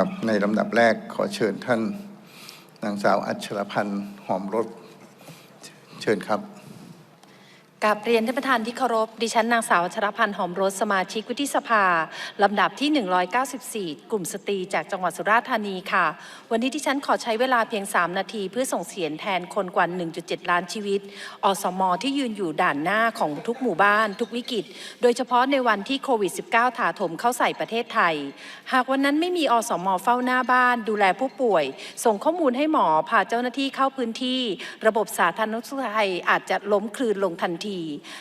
ครับ ในลำดับแรกขอเชิญท่านนางสาวอัชรพันธ์หอมรถเชิญครับ กับเรียนท่านประธานที่เคารพ ดิฉันนางสาวชรพันธ์หอมรสสมาชิกวุฒิสภา ลำดับที่ 194 กลุ่มสตรีจากจังหวัดสุราษฎร์ธานีค่ะ วันนี้ดิฉันขอใช้เวลาเพียง 3 นาที เพื่อส่งเสียงแทนคนกว่า 1.7 ล้านชีวิต อสม ที่ยืนอยู่ด่านหน้าของทุกหมู่บ้าน ทุกวิกฤต โดยเฉพาะในวันที่โควิด -19 ถาโถมเข้าใส่ประเทศไทย หากวันนั้นไม่มีอสม เฝ้าหน้าบ้าน ดูแลผู้ป่วย ส่งข้อมูลให้หมอพาเจ้าหน้าที่เข้าพื้นที่ ระบบสาธารณสุขไทยอาจจะล้มคลืนลงทันที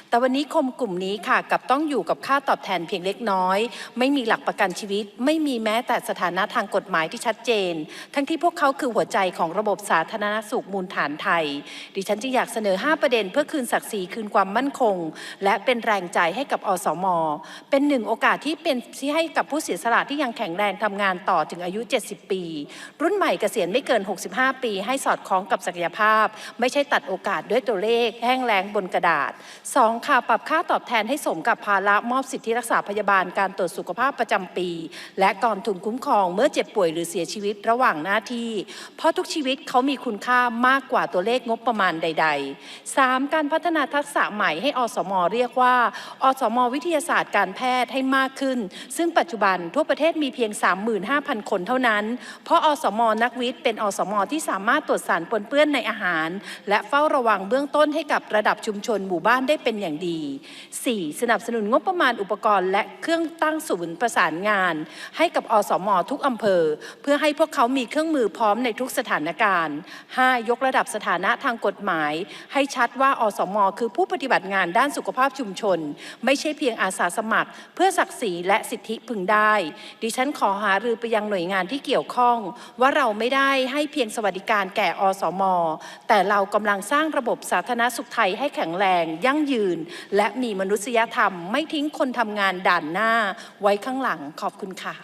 แต่วันนี้คมกลุ่มนี้ค่ะกับต้องอยู่กับค่าตอบแทนเพียงเล็กน้อย ไม่มีหลักประกันชีวิต ไม่มีแม้แต่สถานะทางกฎหมายที่ชัดเจน ทั้งที่พวกเขาคือหัวใจของระบบสาธารณสุขมูลฐานไทย ดิฉันจึงอยากเสนอ 5 ประเด็น เพื่อคืนศักดิ์ศรีคืนความมั่นคง และเป็นแรงใจให้กับอสม เป็นหนึ่งโอกาสที่เป็นที่ให้กับผู้เสียสละที่ยังแข็งแรงทำงานต่อถึงอายุ 70 ปี รุ่นใหม่เกษียณไม่เกิน 65 ปี ให้สอดคล้องกับศักยภาพ ไม่ใช่ตัดโอกาสด้วยตัวเลขแห้งแล้งบนกระดาษ 2. ค่ะปรับค่าตอบแทนให้สมกับภาระมอบสิทธิรักษาพยาบาลการตรวจสุขภาพประจำปี และกองทุนคุ้มครองเมื่อเจ็บป่วยหรือเสียชีวิตระหว่างหน้าที่ เพราะทุกชีวิตเขามีคุณค่ามากกว่าตัวเลขงบประมาณใด ๆ 3. การพัฒนาทักษะใหม่ให้อสม เรียกว่า อสม วิทยาศาสตร์การแพทย์ให้มากขึ้น ซึ่งปัจจุบันทั่วประเทศมีเพียง 35,000 คนเท่านั้น เพราะอสม นักวิทย์เป็นอสม ที่สามารถตรวจสารปนเปื้อนในอาหาร และเฝ้าระวังเบื้องต้นให้กับระดับชุมชนหมู่บ้านได้เป็นอย่างดี 4. สนับสนุนงบประมาณอุปกรณ์และเครื่องตั้งศูนย์ประสานงาน ให้กับอสมทุกอำเภอ เพื่อให้พวกเขามีเครื่องมือพร้อมในทุกสถานการณ์ 5. ยกระดับสถานะทางกฎหมาย ให้ชัดว่าอสม คือผู้ปฏิบัติงานด้านสุขภาพชุมชน ไม่ใช่เพียงอาสาสมัคร เพื่อศักดิ์ศรีและสิทธิพึงได้ ดิฉันขอหารือไปยังหน่วยงานที่เกี่ยวข้อง ว่าเราไม่ได้ให้เพียงสวัสดิการแก่อสม แต่เรากำลังสร้างระบบสาธารณสุขไทยให้แข็งแรงยั่งยืน และมีมนุษยธรรมไม่ทิ้งคนทำงานด่านหน้าไว้ข้างหลังขอบคุณค่ะ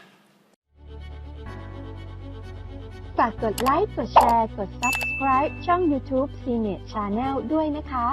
ฝากกดไลค์ กดแชร์ กด Subscribe ช่อง YouTube Senior Channel ด้วยนะคะ